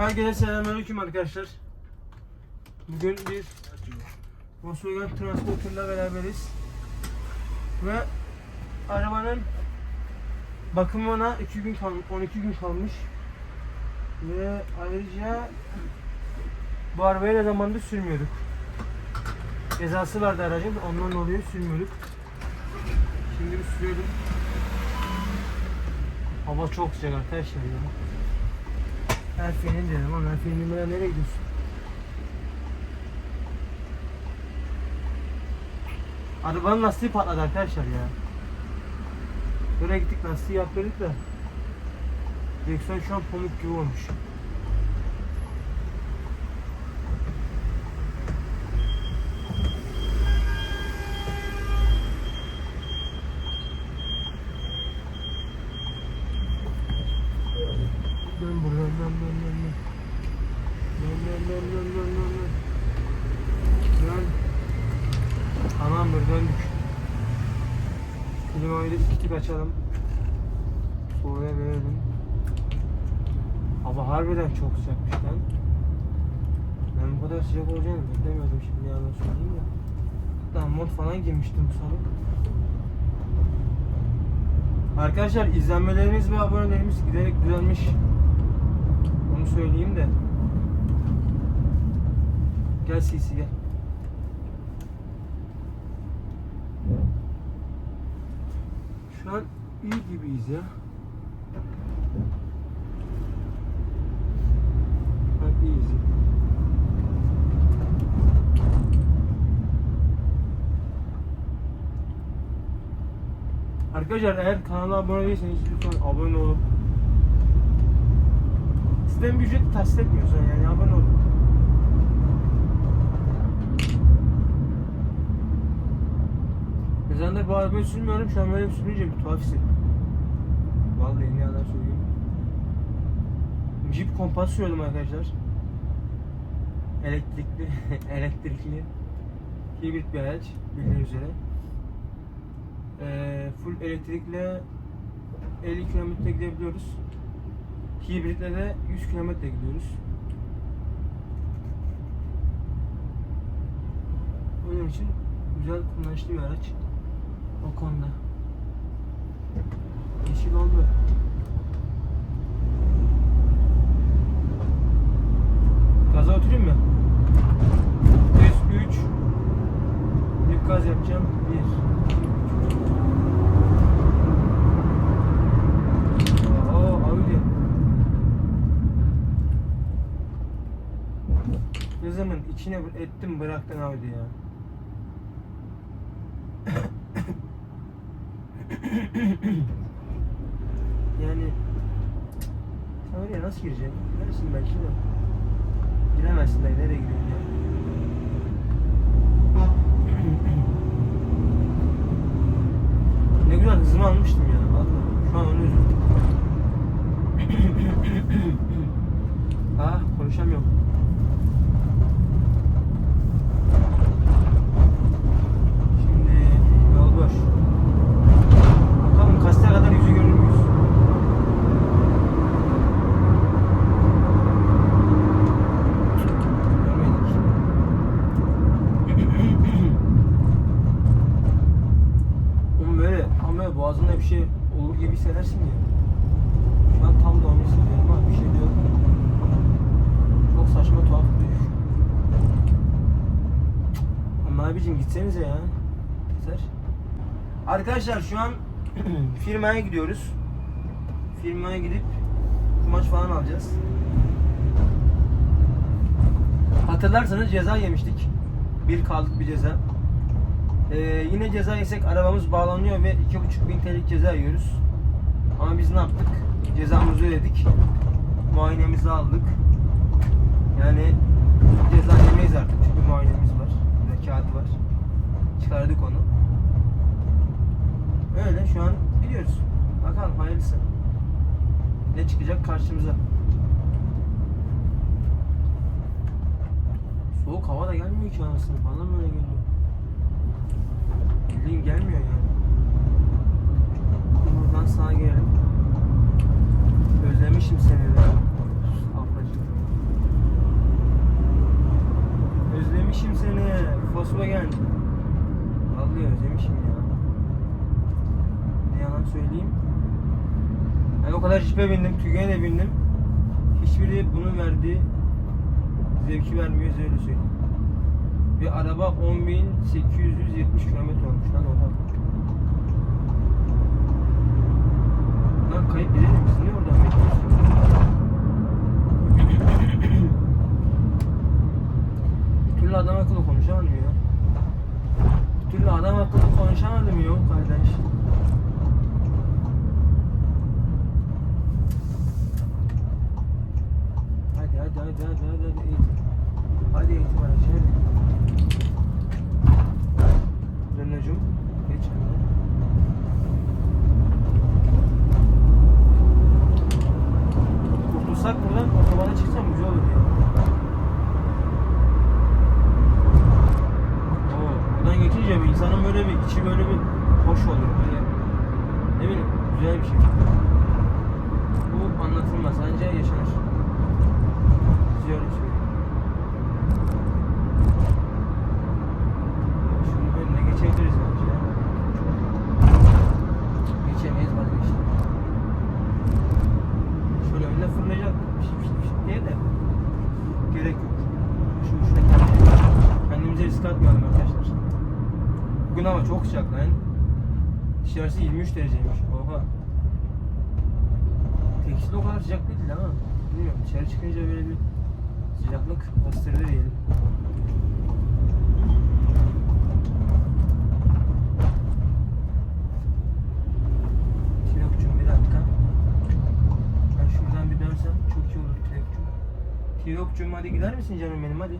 Herkese selamünaleyküm arkadaşlar. Bugün bir Volkswagen Transporter'la beraberiz. Ve arabanın bakımına 2 gün kalmış, 12 gün kalmış. Ve ayrıca bu arabayı ne zamandır sürmüyorduk. Cezası vardı aracın, ondan dolayı sürmüyorduk. Şimdi bir sürüyorum. Hava çok sıcak arkadaşlar ya. Erfe'nin dedim ama Erfe'nin buraya nereye gidiyorsun? Arabanın lastiği patladı arkadaşlar ya. Böyle gittik lastiği yaptırdık da. Direksiyon şu an pamuk gibi olmuş. Döndük. Klimayı iki açalım. Sonra verelim. Hava harbiden çok sıcakmış lan. Ben bu kadar sıcak olacağını beklemiyordum şimdi yalan söyleyeyim ya. Hatta mont falan giymiştim bu sabah. Arkadaşlar izlenmelerimiz ve abonelerimiz giderek düzelmiş. Onu söyleyeyim de. Gel Sisi gel. Şu an iyi gibiyiz ya. Şu iyiyiz. Arkadaşlar eğer kanala abone değilseniz lütfen abone olun. Sizden bir ücret tahsil etmiyorsun yani abone olun. Mezarında bu arabayı sürmüyorum şu an böyle sürünce bir tuhaf hissettim. Vallahi ne yalan söyleyeyim. Jeep kompas sürüyordum arkadaşlar. Elektrikli, elektrikli. Hibrit bir araç bildiğiniz üzere. Ee, full elektrikle 50 km gidebiliyoruz. Hibritle de 100 km gidiyoruz. Onun için güzel kullanışlı bir araç. O konuda. Yeşil oldu. Gaza oturayım mı? 103 Büyük gaz yapacağım. 1 Oo Audi. Kızımın içine ettim bıraktın Audi ya. yani sen oraya nasıl gireceksin? Girersin belki de. Giremezsin dayı nereye giriyorsun ya? ne güzel hızımı almıştım ya. Vallahi şu an onu üzüldüm. ah konuşamıyorum. Şimdi yol boş. Bakalım kastaya kadar yüzü görür müyüz? Görmedik. Oğlum böyle tam böyle boğazında bir şey olur gibi hissedersin ya. Şu an tam da hissediyorum ama bir şey diyorum. Çok saçma tuhaf bir duyuş. Ama abicim gitsenize ya. Yeter. Arkadaşlar şu an firmaya gidiyoruz. Firmaya gidip kumaş falan alacağız. Hatırlarsanız ceza yemiştik. Bir kaldık bir ceza. Ee, yine ceza yesek arabamız bağlanıyor ve 2.500 TL ceza yiyoruz. Ama biz ne yaptık? Cezamızı ödedik. Muayenemizi aldık. Yani ceza yemeyiz artık çünkü muayenemiz var. Burada kağıdı var. Çıkardık onu. Öyle şu an gidiyoruz. Bakalım hayırlısı. Ne çıkacak karşımıza. Soğuk hava da gelmiyor ki anasını. Bana mı öyle geliyor? Bildiğin gelmiyor yani. gitmişim ya. Ne yalan söyleyeyim. Ben o kadar jipe bindim, tügeye de bindim. Hiçbiri bunun verdiği zevki vermiyor öyle söyleyeyim. Bir araba 10.870 km olmuş lan oradan. Güzel bir şey. Bu anlatılmaz anca yaşanır. Size öyle söyleyeyim. Şunun önüne geçebiliriz bence ya. Geçemeyiz vazgeçtim. Şöyle önüne fırlayacak. Şıp şıp diye de gerek yok. Şu uçta kendimize, risk arkadaşlar. Bugün hava çok sıcak lan. Dışarısı 23 dereceymiş. Oha. Tekstil o kadar sıcak değil ama bilmiyorum dışarı çıkınca böyle bir sıcaklık bastırdı diyelim. Tilokçum hadi gider misin canım benim hadi.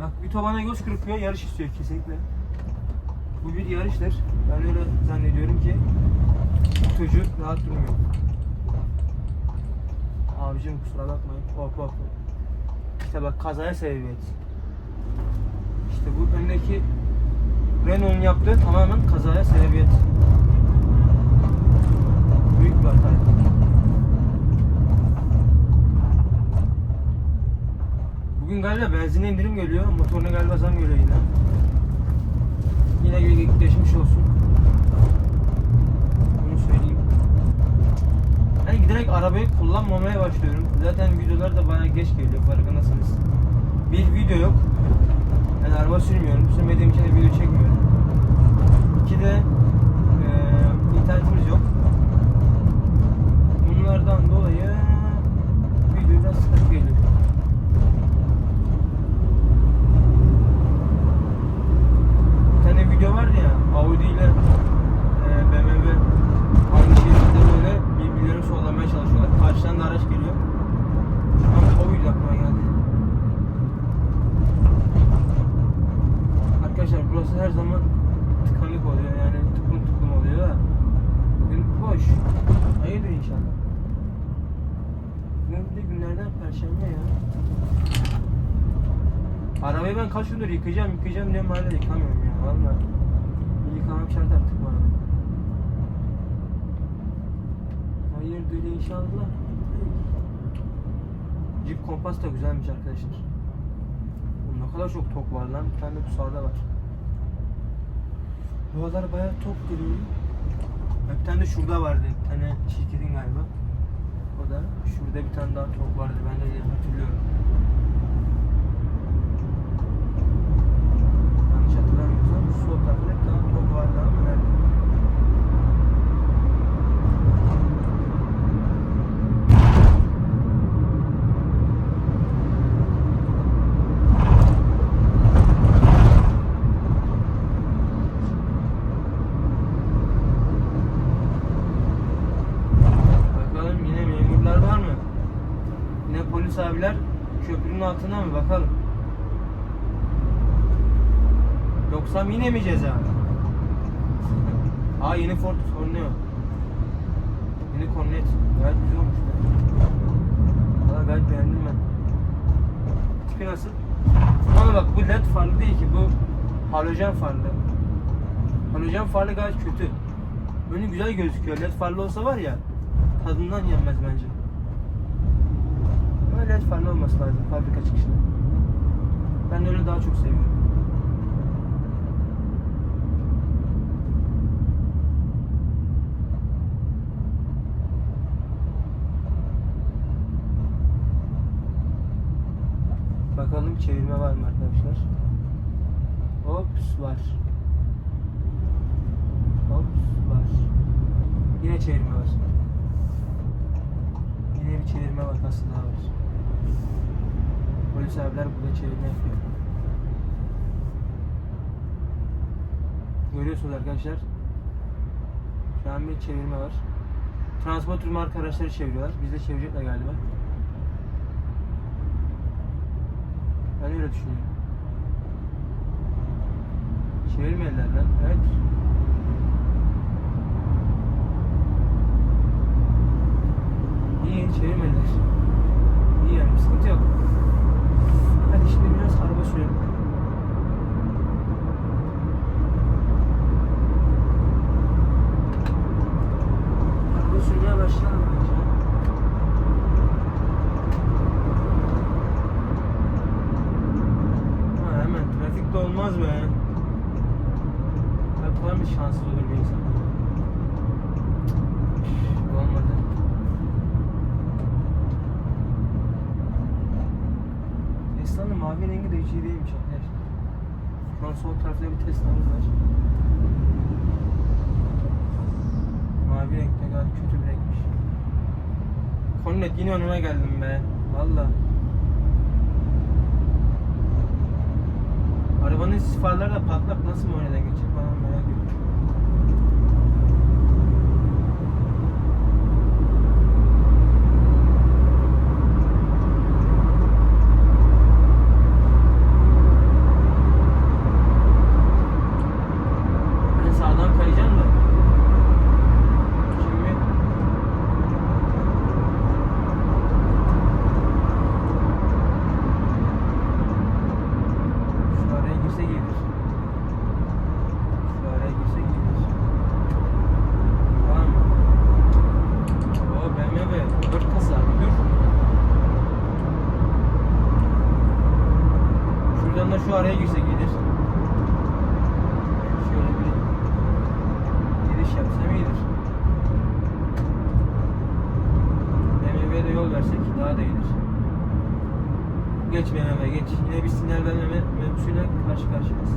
Bak bir tobana göz kırpıyor yarış istiyor kesinlikle. Bu bir yarıştır. Ben öyle zannediyorum ki çocuk rahat durmuyor. Abicim kusura bakmayın. Hop. hop. İşte bak kazaya sebebiyet. İşte bu öndeki Renault'un yaptığı tamamen kazaya sebebiyet. Büyük bir hata. Bugün galiba benzine indirim geliyor. Motoruna galiba zam geliyor yine. Yine geçmiş olsun. Bunu söyleyeyim. Ben giderek arabayı kullanmamaya başlıyorum. Zaten videolar da bayağı geç geliyor farkındasınız. Bir video yok. Yani araba sürmüyorum. Sürmediğim için de video çekmiyorum. İki de eee internetimiz yok. Bunlardan dolayı video biraz sıkıntı geliyor. Bir video vardı ya Audi ile e, BMW aynı şekilde böyle birbirlerini sollamaya çalışıyorlar. Karşıdan da araç geliyor. Şu an o video aklıma geldi. Arkadaşlar burası her zaman tıkanık oluyor yani tıklım tıklım oluyor da bugün boş. Hayırdır inşallah. Bugün bir de günlerden perşembe ya. Arabayı ben kaç gündür yıkayacağım yıkayacağım diyorum hala yıkamıyorum valla. Yıkamam şart artık bu arabayı. Hayırdır inşallah. Jeep kompas da güzelmiş arkadaşlar. Ne kadar çok tok var lan. Bir tane de bu sağda var. Bu aralar bayağı tok geliyor. Bir tane de şurada vardı. Bir tane şirketin galiba. O da şurada bir tane daha tok vardı. Ben de hatırlıyorum. Yanlış hatırlamıyorsam sol tarafta bir tane tok vardı ama nerede? Bakalım yine memurlar var mı? Yine polis abiler köprünün altına mı bakalım? Yoksa yine mi ceza? Aa yeni Ford Tornado. Yeni Cornet. Gayet güzel olmuş. Valla gayet beğendim ben. Tipi nasıl? Ama bak bu led farlı değil ki bu halojen farlı. Halojen farlı gayet kötü. Önü güzel gözüküyor. Led farlı olsa var ya tadından yenmez bence. Ama led farlı olması lazım fabrika çıkışında. Ben öyle daha çok seviyorum. Bakalım çevirme var mı arkadaşlar? Ops var. Ops var. Yine çevirme var. Yine bir çevirme vakası daha var. Polis abiler burada çevirme yapıyor. Görüyorsunuz arkadaşlar. Şu an bir çevirme var. Transporter marka araçları çeviriyorlar. Biz de çevirecekler galiba. Ben öyle düşünüyorum. Çevirmediler lan. Evet. İyi çevirmediler. İyi yani sıkıntı yok. Hadi şimdi biraz araba sürelim. Araba sürmeye başlayalım bence. Ha, hemen trafikte olmaz be. Yapılan bir şanssız olur bir insan. Olmadı. Tesla'nın mavi rengi de hiç iyi değilmiş arkadaşlar. Şu sol tarafta bir Tesla'mız var. Mavi renk ne kadar kötü bir renkmiş. Konnet yine önüme geldim be. Valla. Arabanın sis farları da patlak nasıl muayeneden geçecek bana merak ediyorum. Ben sağdan kayacağım da. Şimdi Şu araya girse gelir. Şu araya girse gelir. Tamam mı? O BMW 4 kasa dur. Şuradan da şu araya girse gelir. Şöyle bir giriş yapsam iyidir. BMW'ye de yol versek daha da iyidir. Geç BMW geç. Yine bir sinyal vermeme mevzusuyla karşı karşıyayız.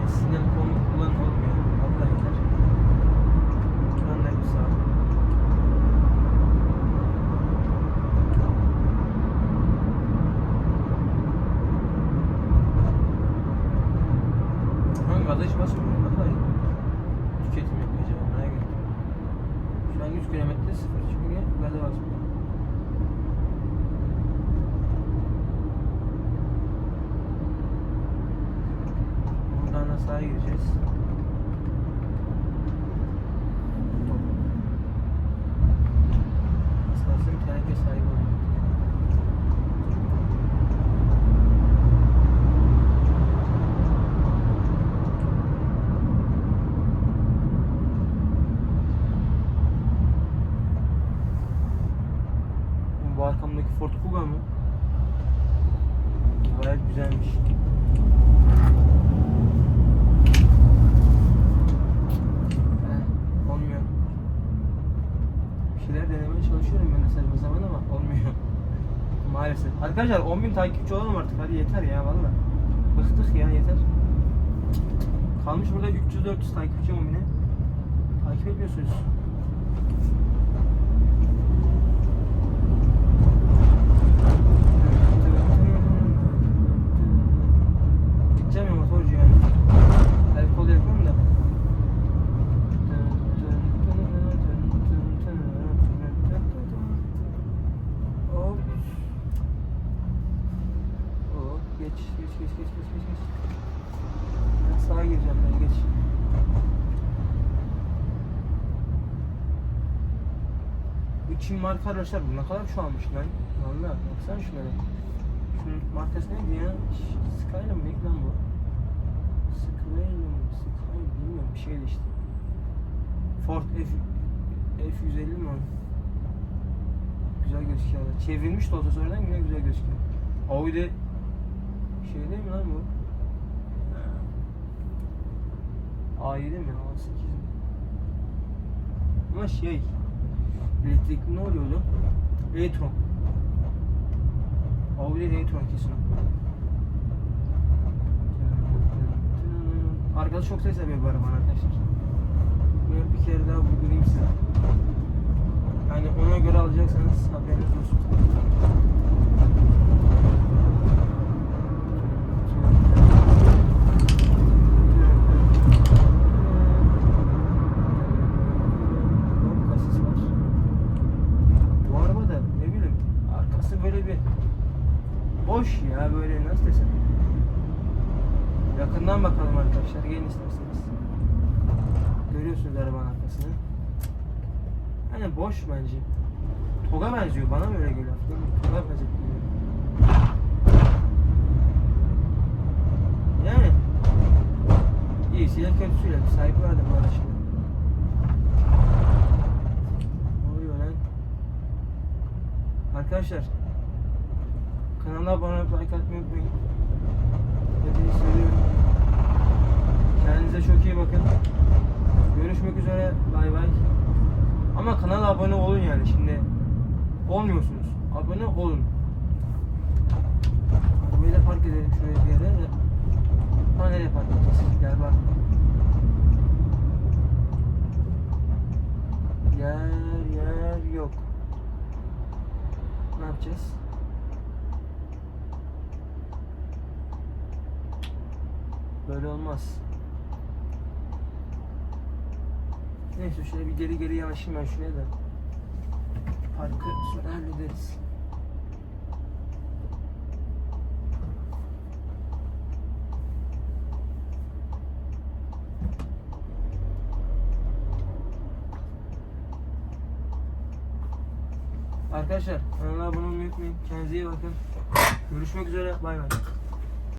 Ya sinyal konu kullan olmuyor. Allah yeter. Şuradan da bir sağ. Hangi gaza hiç basmıyor. Ne kadar tüketim yapıyor acaba? Merak ettim. Şu an 100 kilometre sıfır çünkü gaza basmıyor. Buradan da sağa gireceğiz. İstersen bir teneke sahibi olayım. Bu arkamdaki Ford Kuga mı? Gayet güzelmiş. Heh, olmuyor. Bir şeyler denemeye çalışıyorum ben saçma zaman ama olmuyor. Maalesef. Arkadaşlar 10.000 takipçi olalım artık hadi yeter ya valla. Bıktık ya yeter. Kalmış burada 300-400 takipçi 10.000'e. Takip etmiyorsunuz. Gideceğim ya motorcu yani. El kol yapıyorum da. Hop. Hop. Geç, geç, geç, geç, geç, geç, geç. Ben sağa gireceğim ben, geç. Bu Çin marka araçlar bu ne kadar çoğalmış lan. Valla baksana şunlara. Şunun markası neydi ya? Skyline neydi lan bu? Skyline mı? Skyline bilmiyorum bir şeydi işte. Ford F F150 mi? Güzel gözüküyor. Çevrilmiş de olsa sonradan güzel gözüküyor. Audi şey değil mi lan bu? A7 mi? A8 mi? Ama şey elektrikli ne oluyordu? E-tron. Audi Daytona kesin. Arkadaş çok ses yapıyor bu arabanın arkadaşlar. Bunu bir kere daha vurgulayayım size. Yani ona göre alacaksanız haberiniz olsun. Kasis var. Bu araba da ne bileyim arkası böyle bir boş ya böyle nasıl desem. Yakından bakalım arkadaşlar gelin isterseniz. Görüyorsunuz arabanın arkasını. Hani boş bence. Toga benziyor bana böyle geliyor. Toga benziyor. Yani iyisiyle kötüsüyle bir vardı bu araçın. Ne oluyor lan? Arkadaşlar kanala abone olup like atmayı unutmayın. Hepinizi seviyorum. Kendinize çok iyi bakın. Görüşmek üzere. Bay bay. Ama kanala abone olun yani şimdi. Olmuyorsunuz. Abone olun. Arabayı park edelim şuraya bir yere. Ha nereye park edeceğiz? Gel bak. Yer yer yok. Ne yapacağız? Böyle olmaz. Neyse şöyle bir geri geri yanaşayım ben şuraya da. Parkı sonra hallederiz. Arkadaşlar kanala abone olmayı unutmayın. Kendinize iyi bakın. Görüşmek üzere. Bay bay.